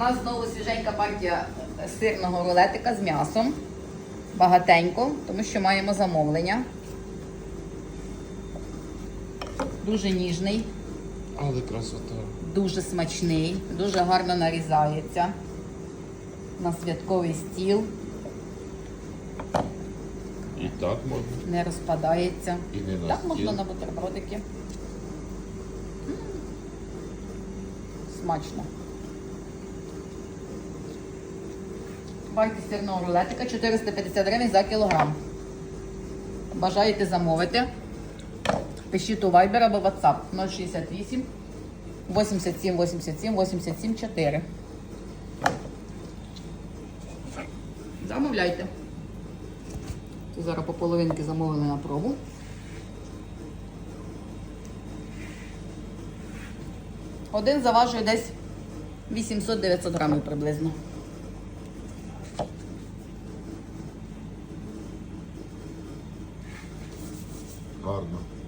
нас знову свіженька партія сирного рулетика з м'ясом. Багатенько, тому що маємо замовлення. Дуже ніжний, Але красота. дуже смачний, дуже гарно нарізається на святковий стіл, І так можна. не розпадається. І не на Так стіл. можна на бутербродики. Смачно. Вартість сирного рулетика 450 гривень за кілограм. Бажаєте замовити? Пишіть у Viber або WhatsApp 068 87 87 87 4. Замовляйте. Зараз по половинки замовили на пробу. Один заважує десь 800-900 грамів приблизно. Гарно.